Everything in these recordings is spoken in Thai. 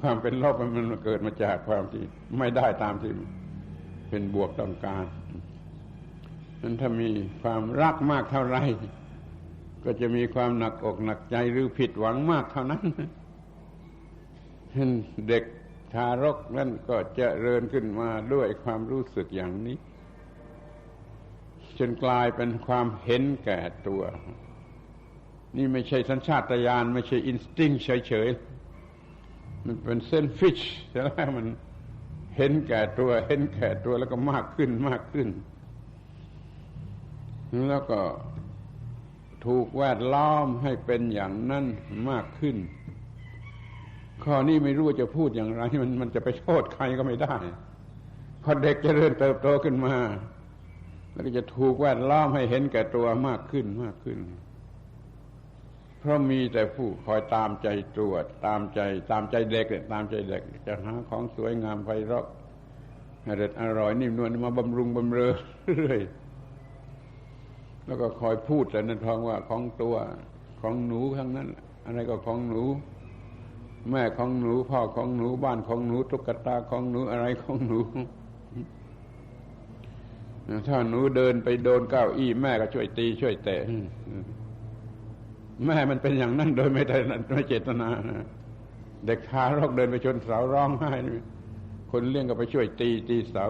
ความเป็นลบมันเกิดมาจากความที่ไม่ได้ตามที่เป็นบวกต้องการนั้นถ้ามีความรักมากเท่าไร ก็จะมีความหนักอกหนักใจหรือผิดหวังมากเท่านั้นเด็กทารกนั่นก็จะเริญขึ้นมาด้วยความรู้สึกอย่างนี้ จนกลายเป็นความเห็นแก่ตัว นี่ไม่ใช่สัญชาตญาณไม่ใช่อินสติ้งเฉยๆ มันเป็นเส้นฟิชใช่ไหมมันเห็นแก่ตัวเห็นแก่ตัวแล้วก็มากขึ้นมากขึ้น แล้วก็ถูกแวดล้อมให้เป็นอย่างนั้นมากขึ้น ข้อนี้ไม่รู้จะพูดอย่างไรมันมันจะไปโทษใครก็ไม่ได้พอเด็กจะเริ่มเติบโตขึ้นมา แล้วก็จะถูกแวดล้อมให้เห็นแก่ตัวมากขึ้นมากขึ้น เพราะมีแต่ผู้คอยตามใจตรวจ ตามใจตามใจเด็กตามใจเด็ก จะหาของสวยงามไพเราะอร่อยอร่อยนิ่มนวลมาบำรุงบำเรอเรื่อยแล้วก็คอยพูดแต่นันทองว่าของตัวของหนูทั้งนั้น อะไรก็ของหนู แม่ของหนูพ่อของหนูบ้านของหนูตุ๊กตาของหนูอะไรของหนูถ้าหนูเดินไปโดนเก้าอี้แม่ก็ช่วยตีช่วยเตะ แม่มันเป็นอย่างนั้นโดยไม่ได้ไม่เจตนาเด็กทารกเดินไปชนเสาร้องไห้คนเลี้ยงก็ไปช่วยตีตีเสา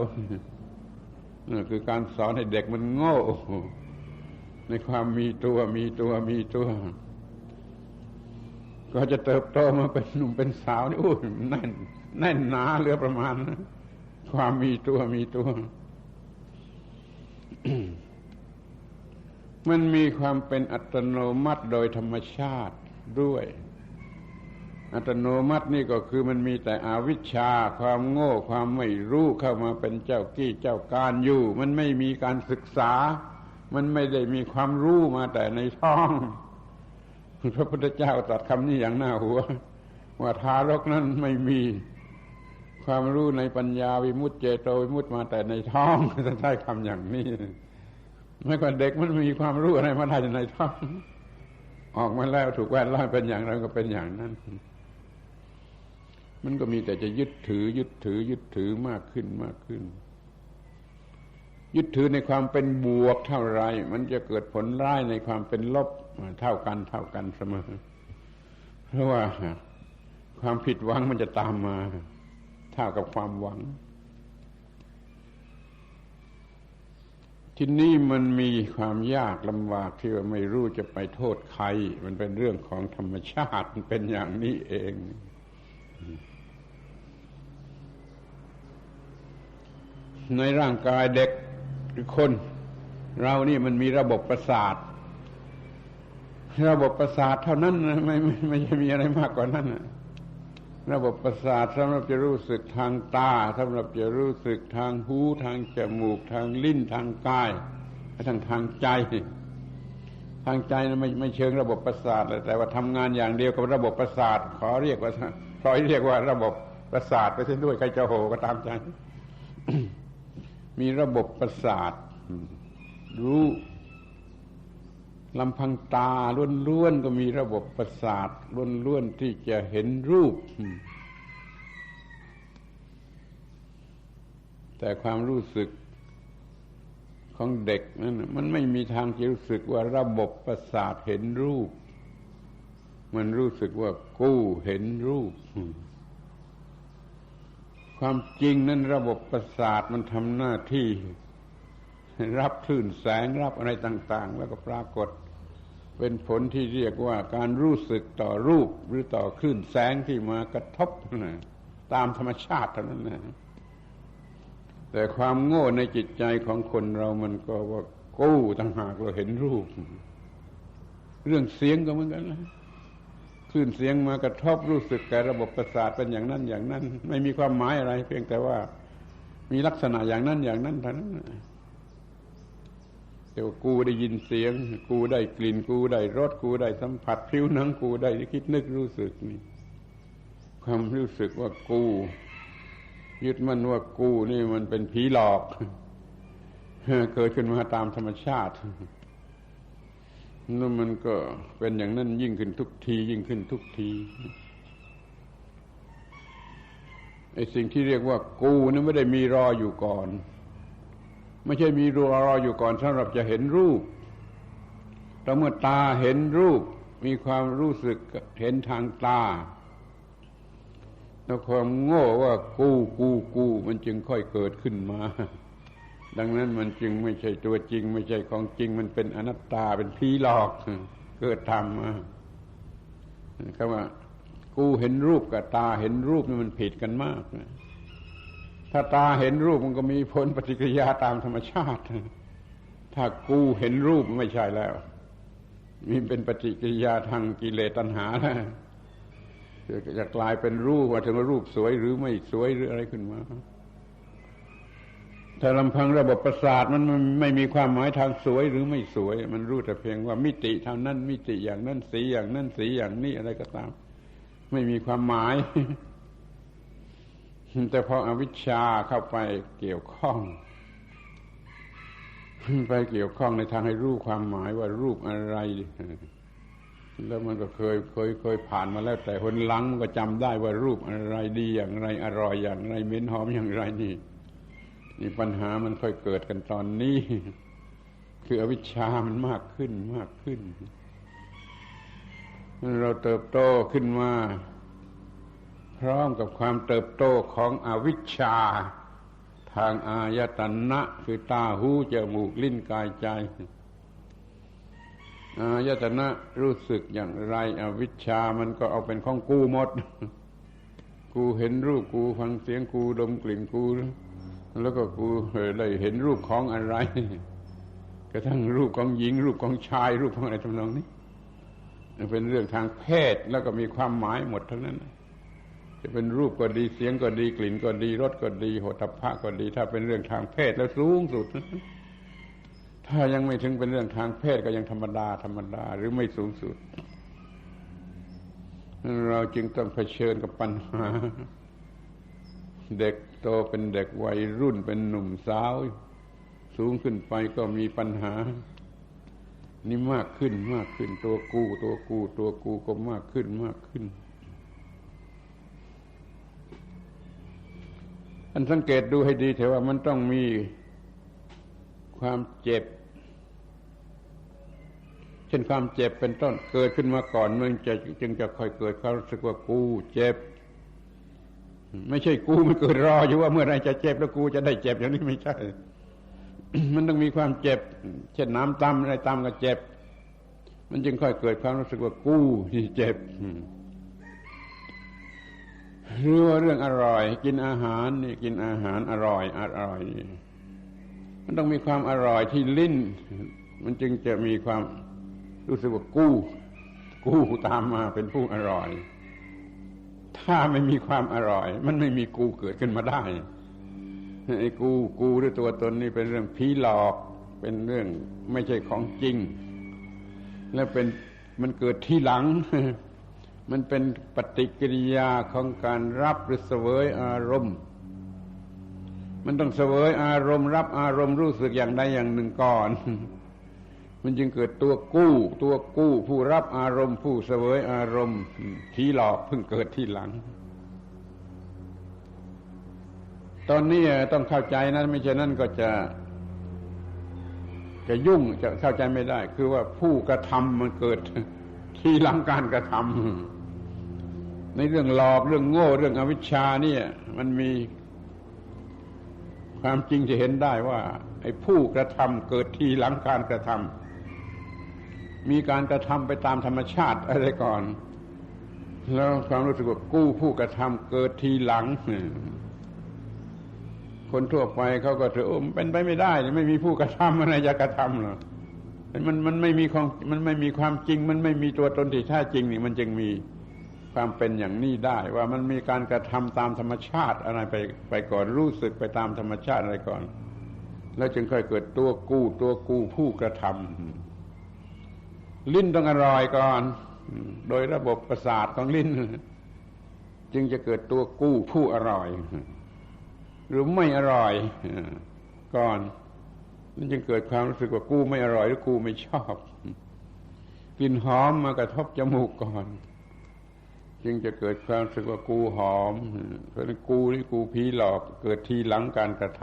นี่คือการสอนให้เด็กมันโง่ ในความมีตัวมีตัวมีตัว ก็จะเติบโตมาเป็นหนุ่มเป็นสาวนี่โอ้แน่นแน่นหนาเหลือประมาณ ความมีตัวมีตัว มันมีความเป็นอัตโนมัติโดยธรรมชาติด้วย อัตโนมัตินี่ก็คือมันมีแต่อวิชชาความโง่ความไม่รู้เข้ามาเป็นเจ้ากี้เจ้าการอยู่ มันไม่มีการศึกษา มันไม่ได้มีความรู้มาแต่ในท้อง พระพุทธเจ้าตรัสคำนี้อย่างหน่าหัว ว่าทารกนั้นไม่มีความรู้ในปัญญาวิมุตเจโตวิมุตมาแต่ในท้องจะใช้คำอย่างนี้ ไม่กว่าเด็กมันมีความรู้อะไรมาได้ในท้องออกมาแล้วถูกแวดล้อมเป็นอย่างไรก็เป็นอย่างนั้น มันก็มีแต่จะยึดถือ ยึดถือ ยึดถือมากขึ้นมากขึ้น ยึดถือในความเป็นบวกเท่าไร มันจะเกิดผลร้ายในความเป็นลบเท่ากันเท่ากันเสมอ เพราะว่าความผิดหวังมันจะตามมา เท่ากับความหวัง ที่นี่มันมีความยากลำบากที่ว่าไม่รู้จะไปโทษใคร มันเป็นเรื่องของธรรมชาติมันเป็นอย่างนี้เอง ในร่างกายเด็กคือคน เรานี่มันมีระบบประสาท ระบบประสาทเท่านั้นไม่ไม่ไม่ใช่มีอะไรมากกว่านั้นนะ ระบบประสาทสำหรับจะรู้สึกทางตาสำหรับจะรู้สึกทางหูทางจมูก ทางลิ้นทางกายทางทางใจ ทางใจนะไม่ไม่เชิงระบบประสาทเลยแต่ว่าทำงานอย่างเดียวกับระบบประสาท ขอเรียกว่าขอเรียกว่าระบบประสาทไปเช่นด้วยใครจะโหก็ตามใจมีระบบประสาทรู้ ลำพังตาล้วนๆก็มีระบบประสาทล้วนๆที่จะเห็นรูป แต่ความรู้สึกของเด็กนั้นมันไม่มีทางจะรู้สึกว่าระบบประสาทเห็นรูป มันรู้สึกว่ากู้เห็นรูป ความจริงนั้นระบบประสาทมันทำหน้าที่ รับคลื่นแสงรับอะไรต่าง ๆ แล้วก็ปรากฏ เป็นผลที่เรียกว่าการรู้สึกต่อรูปหรือต่อคลื่นแสงที่มากระทบนะตามธรรมชาติเท่านั้นนะแต่ความโง่ในจิตใจของคนเรามันก็ว่ากู้ต่างหากเราเห็นรูป เรื่องเสียงก็เหมือนกันนะคลื่นเสียงมากระทบรู้สึกแก่ระบบประสาทเป็นอย่างนั้นอย่างนั้น ไม่มีความหมายอะไร เพียงแต่ว่ามีลักษณะอย่างนั้นอย่างนั้นเท่านั้น แต่ว่ากูได้ยินเสียง กูได้กลิ่น กูได้รสกูได้สัมผัสผิวหนังกูได้คิดนึกรู้สึกนี่ความรู้สึกว่ากู ยึดมั่นว่ากูนี่มันเป็นผีหลอกเกิดขึ้นมาตามธรรมชาติแล้วมันก็เป็นอย่างนั้นยิ่งขึ้นทุกที ยิ่งขึ้นทุกทีไอ้สิ่งที่เรียกว่ากูนั้นไม่ได้มีรออยู่ก่อน ไม่ใช่มีรอรออยู่ก่อนสำหรับจะเห็นรูปแต่เมื่อตาเห็นรูป มีความรู้สึกเห็นทางตา แล้วความโง่ว่ากูกูกูมันจึงค่อยเกิดขึ้นมา ดังนั้นมันจึงไม่ใช่ตัวจริง ไม่ใช่ของจริง มันเป็นอนัตตาเป็นผีหลอก เกิดทำมาคำว่ากูเห็นรูปกับตาเห็นรูปนี่มันผิดกันมากนะ ถ้าตาเห็นรูปมันก็มีผลปฏิกิริยาตามธรรมชาติ ถ้ากูเห็นรูปไม่ใช่แล้ว มีเป็นปฏิกิริยาทางกิเลสตัณหาแล้วจะกลายเป็นรูปว่าถึงรูปสวยหรือไม่สวยหรืออะไรขึ้นมา ถ้าลำพังระบบประสาทมันไม่มีความหมายทางสวยหรือไม่สวย มันรู้แต่เพียงว่ามิติเท่านั้นมิติอย่างนั้นสีอย่างนั้นสีอย่างนี้อะไรก็ตาม ไม่มีความหมาย แต่พออวิชชาเข้าไปเกี่ยวข้อง ไปเกี่ยวข้องในทางให้รู้ความหมายว่ารูปอะไร แล้วมันก็เคยเคยเคยผ่านมาแล้ว แต่คนหลังมันก็จำได้ว่ารูปอะไรดีอย่างไร อร่อยอย่างไรเหม็นหอมอย่างไรนี่นี่ปัญหามันค่อยเกิดกันตอนนี้ คืออวิชชามันมากขึ้นมากขึ้น เราเติบโตขึ้นมา พร้อมกับความเติบโตของอวิชชา ทางอายตนะคือตาหูจมูกลิ้นกายใจ อายตนะรู้สึกอย่างไร อวิชชามันก็เอาเป็นของกูหมด กูเห็นรูปกูฟังเสียงกูดมกลิ่นกู แล้วก็กูได้เห็นรูปของอะไรกระทั่งรูปของหญิง รูปของชาย รูปของอะไรทำนองนี้เป็นเรื่องทางเพศแล้วก็มีความหมายหมดทั้งนั้น จะเป็นรูปก็ดีเสียงก็ดีกลิ่นก็ดีรสก็ดีโหตภะก็ดี ถ้าเป็นเรื่องทางเพศแล้วสูงสุด ถ้ายังไม่ถึงเป็นเรื่องทางเพศก็ยังธรรมดาธรรมดาหรือไม่สูงสุด เราจึงต้องเผชิญกับปัญหา เด็กโตเป็นเด็กวัยรุ่นเป็นหนุ่มสาว สูงขึ้นไปก็มีปัญหา นี่มากขึ้นมากขึ้นตัวกู ตัวกู ตัวกูก็มากขึ้นมากขึ้น อันสังเกตดูให้ดีเถอะว่ามันต้องมีความเจ็บ เช่นความเจ็บเป็นต้นเกิดขึ้นมาก่อนมันจะจึงจะค่อยเกิดความรู้สึกว่ากูเจ็บ ไม่ใช่กูมันเกิดรออยู่ว่าเมื่อไรจะเจ็บแล้วกูจะได้เจ็บอย่างนี้ไม่ใช่ มันต้องมีความเจ็บ เช่นน้ำตำอะไรตำก็เจ็บ มันจึงค่อยเกิดความรู้สึกว่ากูที่เจ็บ หรือว่าเรื่องอร่อย กินอาหารนี่กินอาหารอร่อยอร่อยนี่มันต้องมีความอร่อยที่ลิ้น มันจึงจะมีความรู้สึกว่ากู้ กู้ตามมาเป็นผู้อร่อย ถ้าไม่มีความอร่อย มันไม่มีกูเกิดขึ้นมาได้ไอ้กูกูด้วยตัวตนนี่เป็นเรื่องผีหลอก เป็นเรื่องไม่ใช่ของจริง และเป็นมันเกิดที่หลัง มันเป็นปฏิกิริยาของการรับหรือเสวยอารมณ์ มันต้องเสวยอารมณ์ รับอารมณ์รู้สึกอย่างใดอย่างหนึ่งก่อน มันจึงเกิดตัวกู้ ตัวกู้ ผู้รับอารมณ์ ผู้เสวยอารมณ์ ทีหลอกเพิ่งเกิดที่หลัง ตอนนี้ต้องเข้าใจนะไม่ใช่นั่นก็จะจะยุ่งจะเข้าใจไม่ได้ คือว่าผู้กระทำมันเกิดทีหลังการกระทำ ในเรื่องหลอกเรื่องโง่เรื่องอวิชชาเนี่ย มันมีความจริงจะเห็นได้ว่า ไอ้ผู้กระทำเกิดทีหลังการกระทำมีการกระทำไปตามธรรมชาติอะไรก่อน แล้วความรู้สึกว่ากู้ผู้กระทำเกิดทีหลังคนทั่วไปเขาก็ถือโอ้เป็นไปไม่ได้ไม่มีผู้กระทำอะไรจะกระทำหรอมันมันไม่มีความมันไม่มีความจริง มันไม่มีตัวตนที่แท้จริงนี่มันจึงมี ความเป็นอย่างนี้ได้ ว่ามันมีการกระทำตามธรรมชาติอะไรไปไปก่อนรู้สึกไปตามธรรมชาติอะไรก่อน แล้วจึงค่อยเกิดตัวกู้ตัวกู้ผู้กระทำลิ้นต้องอร่อยก่อน โดยระบบประสาทของลิ้น จึงจะเกิดตัวกู้ผู้อร่อย หรือไม่อร่อยก่อนนั่นจึงเกิดความรู้สึกว่ากู้ไม่อร่อยหรือกู้ไม่ชอบกลิ่นหอมมากระทบจมูกก่อน จึงจะเกิดความรู้สึกว่ากูหอมเพราะนั้นกูนี่กูผีหลอกเกิดทีหลังการกระท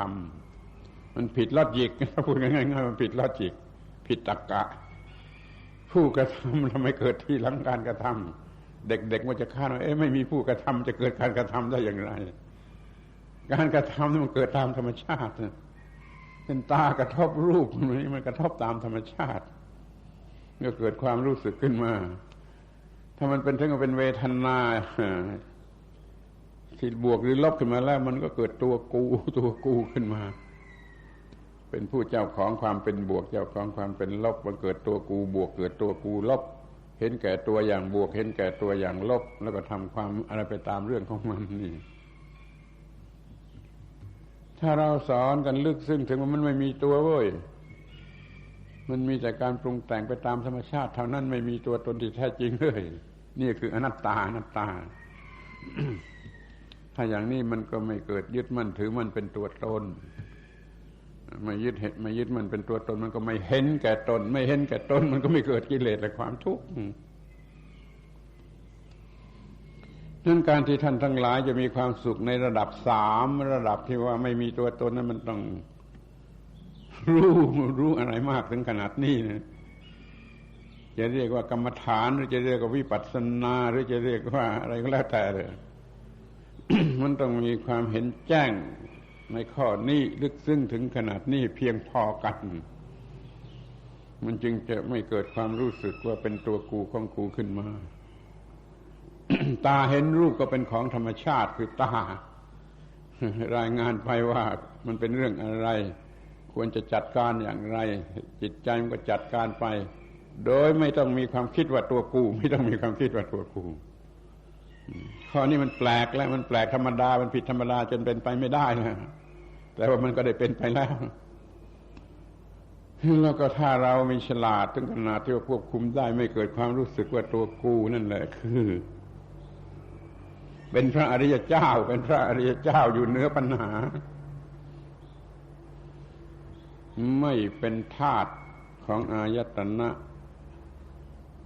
ำมันผิดลอดจิกถ้าพูดง่ายๆมันผิดลอดจิก ผิดตรรกะ ผู้กระทำทำไมเกิดทีหลังการกระทำเด็กๆมันจะคาดว่าเอ๊ะไม่มีผู้กระทำจะเกิดการกระทำได้อย่างไร การกระทำมันเกิดตามธรรมชาติเป็นตากระทบรูปมันมันกระทบตามธรรมชาติก็เกิดความรู้สึกขึ้นมา ถ้ามันเป็นถึงกับเป็นเวทนาที่บวกหรือลบขึ้นมาแล้ว มันก็เกิดตัวกูตัวกูขึ้นมา เป็นผู้เจ้าของความเป็นบวก เจ้าของความเป็นลบมันเกิดตัวกูบวก เกิดตัวกูลบ เห็นแก่ตัวอย่างบวก เห็นแก่ตัวอย่างลบ แล้วก็ทำความอะไรไปตามเรื่องของมันนี่ ถ้าเราสอนกันลึกซึ้งถึงว่ามันไม่มีตัวเว้ย มันมีแต่การปรุงแต่งไปตามธรรมชาติเท่านั้นไม่มีตัวตนที่แท้จริงเลย นี่คืออนัตตาอนัตตา ถ้าอย่างนี้มันก็ไม่เกิดยึดมั่นถือมันเป็นตัวตนไม่ยึดเห็นไม่ยึดมันเป็นตัวตนมันก็ไม่เห็นแก่ตน ไม่เห็นแก่ตน มันก็ไม่เกิดกิเลสและความทุกข์นั้นการที่ท่านทั้งหลายจะมีความสุขในระดับสามระดับที่ว่าไม่มีตัวตนนั้นมันต้อง รู้รู้อะไรมากถึงขนาดนี้นะจะเรียกว่ากรรมฐานหรือจะเรียกว่าวิปัสสนาหรือจะเรียกว่าอะไรก็แล้วแต่เลยมันต้องมีความเห็นแจ้งในข้อนี้ลึกซึ้งถึงขนาดนี้เพียงพอกัน มันจึงจะไม่เกิดความรู้สึกว่าเป็นตัวกูของกูขึ้นมา ตาเห็นรูปก็เป็นของธรรมชาติคือตารายงานไปว่ามันเป็นเรื่องอะไร ควรจะจัดการอย่างไร จิตใจมันก็จัดการไป โดยไม่ต้องมีความคิดว่าตัวกู ไม่ต้องมีความคิดว่าตัวกูข้อนี้มันแปลกแล้วมันแปลกธรรมดา มันผิดธรรมดาจนเป็นไปไม่ได้แล้วแต่ว่ามันก็ได้เป็นไปแล้วแล้วก็ถ้าเรามีฉลาดถึงขนาดที่ว่าควบคุมได้ไม่เกิดความรู้สึกว่าตัวกูนั่นแหละคือ เป็นพระอริยเจ้า เป็นพระอริยเจ้าอยู่เหนือปัญหา ไม่เป็นธาตุของอายตนะ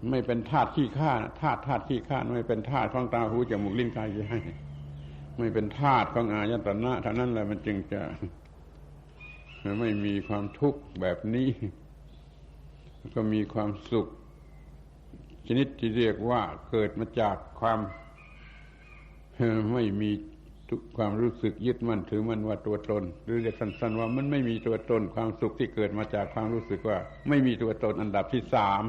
ไม่เป็นธาตุที่ข้าธาตุธาตุที่ข้าไม่เป็นธาตุของตาหูจมูกลิ้นกายใจไม่เป็นธาตุของอายตนะเท่านั้นแหละมันจึงจะไม่มีความทุกข์แบบนี้ ก็มีความสุข ชนิดที่เรียกว่าเกิดมาจากความไม่มี ทุกความรู้สึกยึดมั่นถือมั่นว่าตัวตน หรือเรียกสั้นๆว่ามันไม่มีตัวตนความสุขที่เกิดมาจากความรู้สึกว่า ไม่มีตัวตนอันดับที่สาม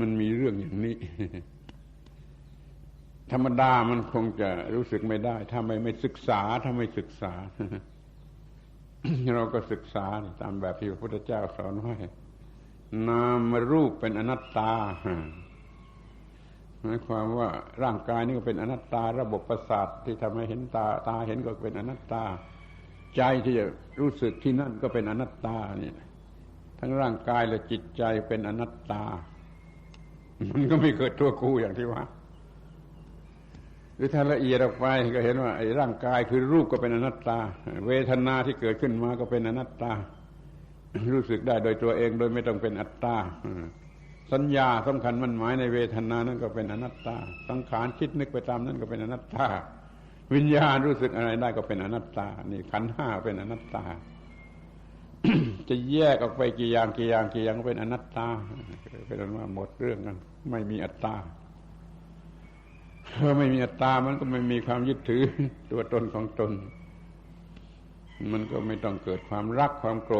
มันมีเรื่องอย่างนี้ ธรรมดามันคงจะรู้สึกไม่ได้ ถ้าไม่ไม่ศึกษาถ้าไม่ศึกษา เราก็ศึกษาตามแบบที่พระพุทธเจ้าสอนไว้นามรูปเป็นอนัตตา หมายความว่าร่างกายนี่ก็เป็นอนัตตาระบบประสาทที่ทำให้เห็นตาตาเห็นก็เป็นอนัตตา ใจที่จะรู้สึกที่นั่นก็เป็นอนัตตาเนี่ยทั้งร่างกายและจิตใจเป็นอนัตตา มันก็ไม่เกิดตัวกูอย่างที่ว่าหรือถ้าละเอียดออกไปก็เห็นว่าไอ้ร่างกายคือรูปก็เป็นอนัตตา เวทนาที่เกิดขึ้นมาก็เป็นอนัตตา รู้สึกได้โดยตัวเองโดยไม่ต้องเป็นอัตตา สัญญาสำคัญมันหมายในเวทนานั้นก็เป็นอนัตตา สังขารคิดนึกไปตามนั้นก็เป็นอนัตตา วิญญาณรู้สึกอะไรได้ก็เป็นอนัตตา นี่ขันห้าเป็นอนัตตา จะแยกออกไปกี่อย่างกี่อย่างกี่อย่างก็เป็นอนัตตาเป็นว่าหมดเรื่องกันไม่มีอัตตาเมื่อไม่มีอัตตา มันก็ไม่มีความยึดถือตัวตนของตน มันก็ไม่ต้องเกิดความรักความโกรธ